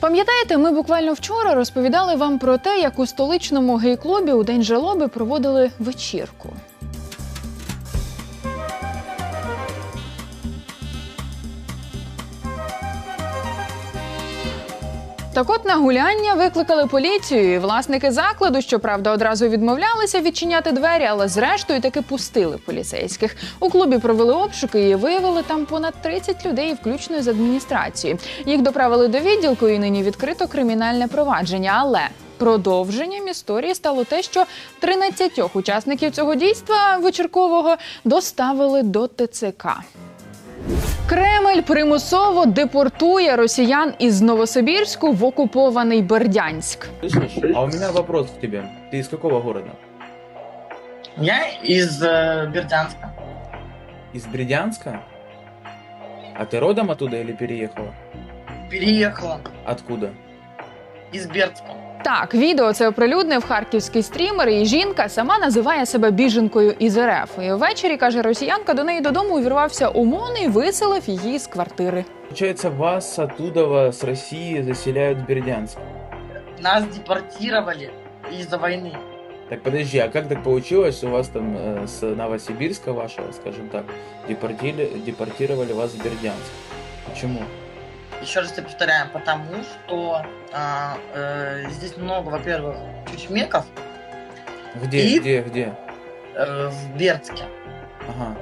Пам'ятаєте, ми буквально вчора розповідали вам про те, як у столичному гей-клубі у день жалоби проводили вечірку. Так от на гуляння викликали поліцію. Власники закладу, щоправда, одразу відмовлялися відчиняти двері, але зрештою таки пустили поліцейських. У клубі провели обшуки і виявили там понад 30 людей, включно з адміністрацією. Їх доправили до відділку і нині відкрито кримінальне провадження. Але Продовженням історії стало те, що 13 учасників цього дійства вечіркового доставили до ТЦК. Кремль примусово депортує росіян із Новосибірську в окупований Бердянськ. Слышишь? А у меня вопрос к тебе. Ты из какого города? Я из э, Бердянска. Из Бердянска? А ты родом оттуда или переехала? Переехала Откуда? из Бердска. Так, відео це оприлюднив харківський стрімер, і жінка сама називає себе біженкою із РФ. І ввечері каже, росіянка до неї додому увірвався ОМОН і виселив її з квартири. Получается, вас оттуда, с России, заселяют в Бердянск. Нас депортировали из-за войны. Так подожди, а как так получилось, у вас там э, с Новосибирска вашего, скажем так, депортили, депортировали вас в Бердянск? Почему? Еще раз я повторяю, потому что а, э, здесь много, во-первых, чучмеков Где, И? где, где? э, в Бердске. Ага.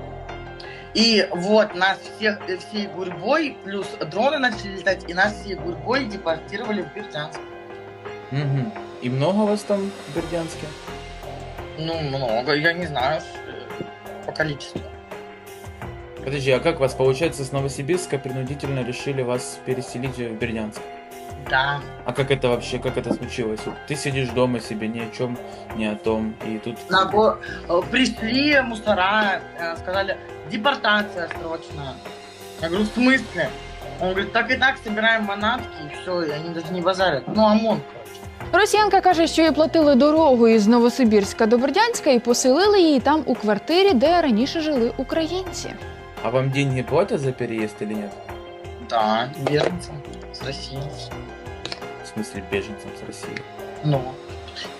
И вот нас всех э, всей гурьбой, плюс дроны начали летать, и нас всей гурьбой депортировали в Бердянск. Мгм. И много вас там в Бердянске? Ну, много, я не знаю э, по количеству. Подожди, а как вас, получается, с Новосибирска принудительно решили вас переселить в Бердянск? Да. А как это вообще, как это случилось? Вот Ты сидишь дома себе, ни о чем, ни о том, и тут... На го- э, Пришли мусора, э, сказали, депортация срочная. Я говорю, в смысле? Он говорит, так и так собираем манатки, и все, и они даже не базарят. Ну, ОМОН, короче. Росіянка каже, що їй платили дорогу із Новосибірська до Бердянська і поселили її там у квартирі, де раніше жили українці. А вам деньги платят за переезд или нет? Да, беженцам с России. В смысле, беженцам с России? Ну,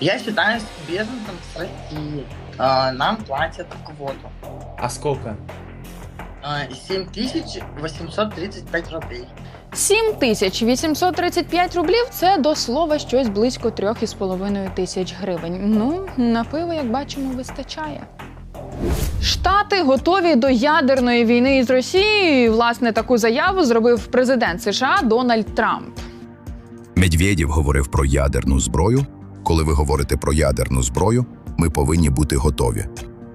я считаюсь беженцем с России. А, нам платят квоту. А сколько? 7835 рублей. 7835 рублів це до слова щось близько 3,5 тисяч гривень. Ну, на пиво, як бачимо, вистачає. Штати готові до ядерної війни із Росією. Власне, таку заяву зробив президент США Дональд Трамп. Медведєв говорив про ядерну зброю. Коли ви говорите про ядерну зброю, ми повинні бути готові.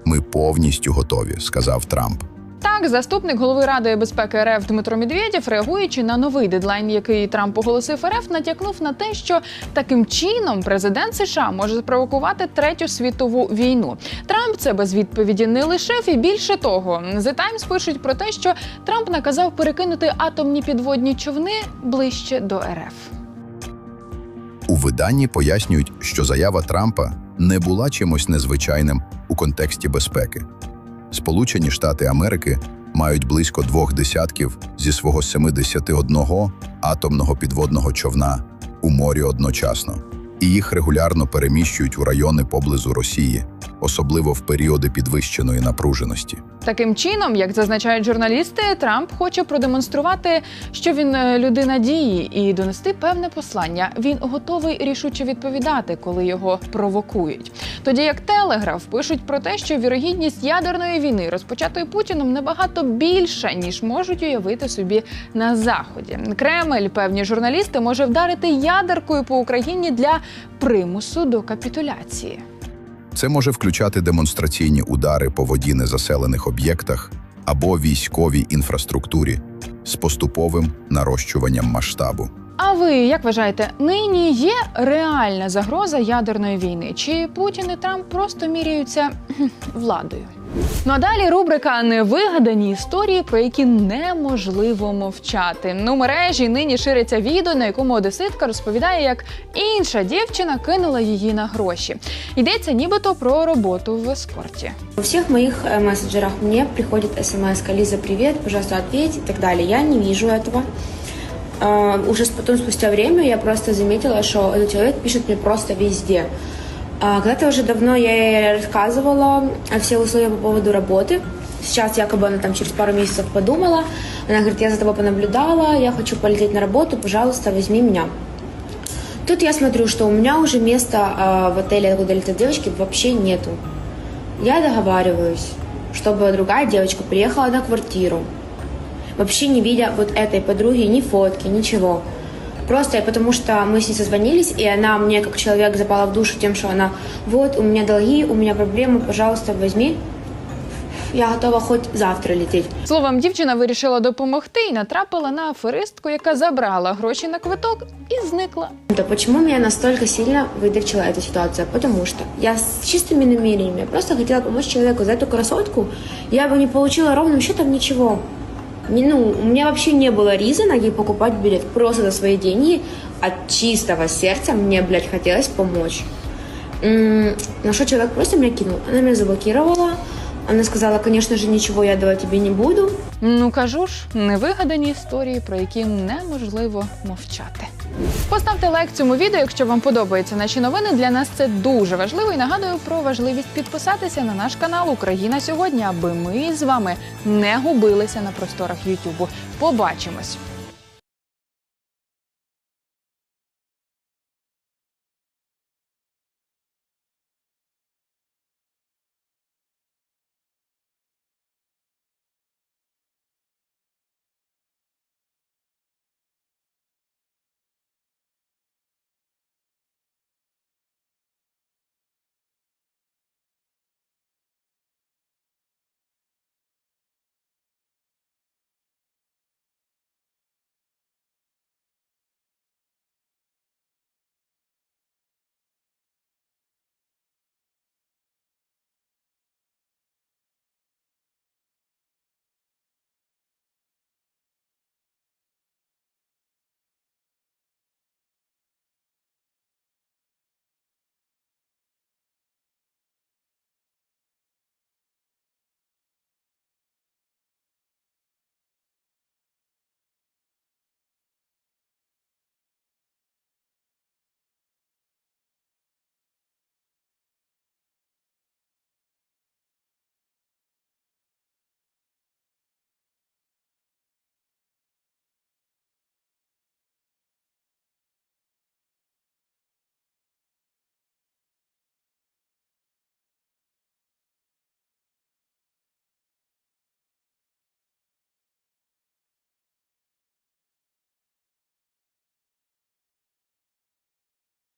Ми повністю готові, сказав Трамп. Так, заступник голови Ради безпеки РФ Дмитро Медведєв, реагуючи на новий дедлайн, який Трамп оголосив РФ, натякнув на те, що таким чином президент США може спровокувати третю світову війну. Трамп це без відповіді не лишив, і більше того, The Times пишуть про те, що Трамп наказав перекинути атомні підводні човни ближче до РФ. У виданні пояснюють, що заява Трампа не була чимось незвичайним у контексті безпеки. Сполучені Штати Америки мають близько двох десятків зі свого 71 атомного підводного човна у морі одночасно, і їх регулярно переміщують у райони поблизу Росії, особливо в періоди підвищеної напруженості. Таким чином, як зазначають журналісти, Трамп хоче продемонструвати, що він е, людина дії, і донести певне послання. Він готовий рішуче відповідати, коли його провокують. Тоді як Телеграф пишуть про те, що вірогідність ядерної війни, розпочатої Путіном, набагато більша ніж можуть уявити собі на заході. Кремль, певні журналісти, може вдарити ядеркою по Україні для примусу до капітуляції. Це може включати демонстраційні удари по воді незаселених об'єктах або військовій інфраструктурі з поступовим нарощуванням масштабу. А ви як вважаєте, нині є реальна загроза ядерної війни? Чи Путін і Трамп просто міряються владою? Ну а далі рубрика Невигадані історії, про які неможливо мовчати. Ну, у мережі нині шириться відео, на якому одеситка розповідає, як інша дівчина кинула її на гроші. Йдеться нібито про роботу в ескорті. У всех моих э, мессенджерах мне приходит смс «Лиза, привет, пожалуйста, ответь» и так далее. Я не вижу этого. э, уже с- потом спустя время я просто заметила, что этот человек пишет мне просто везде. А, Когда-то уже давно я ей рассказывала все условия по поводу работы. Сейчас якобы она там через пару месяцев подумала. Она говорит, я за тобой понаблюдала, я хочу полететь на работу, пожалуйста, возьми меня. Тут я смотрю, что у меня уже места а, в отеле, куда летят девочки, вообще нету. Я договариваюсь, чтобы другая девочка приехала на квартиру, вообще не видя вот этой подруги ни фотки, ничего. Просто потому что мы с ней созвонились, и она мне как человек запала в душу тем, что она вот, у меня долги, у меня проблемы, пожалуйста, возьми. Я готова хоть завтра лететь. Словом, дівчина вирішила допомогти і натрапила на аферистку, яка забрала гроші на квиток і зникла. Да почему меня настолько сильно выдавчила эта ситуация? Потому что я с чистыми намерениями просто хотела помочь человеку за эту красотку. Я бы не получила ровным счетом ничего. Ну, у меня вообще не было ризона ей покупать билет просто за свои деньги. От чистого сердца мне, блядь, хотелось помочь. М, На что человек просто меня кинул. Она меня заблокировала. Она сказала, конечно же, ничего я давать тебе не буду. Ну кажу ж, невигадані історії, про які неможливо мовчати. Поставте лайк цьому відео, якщо вам подобаються наші новини. Для нас це дуже важливо. І нагадую про важливість підписатися на наш канал Україна сьогодні, аби ми з вами не губилися на просторах Ютубу. Побачимось!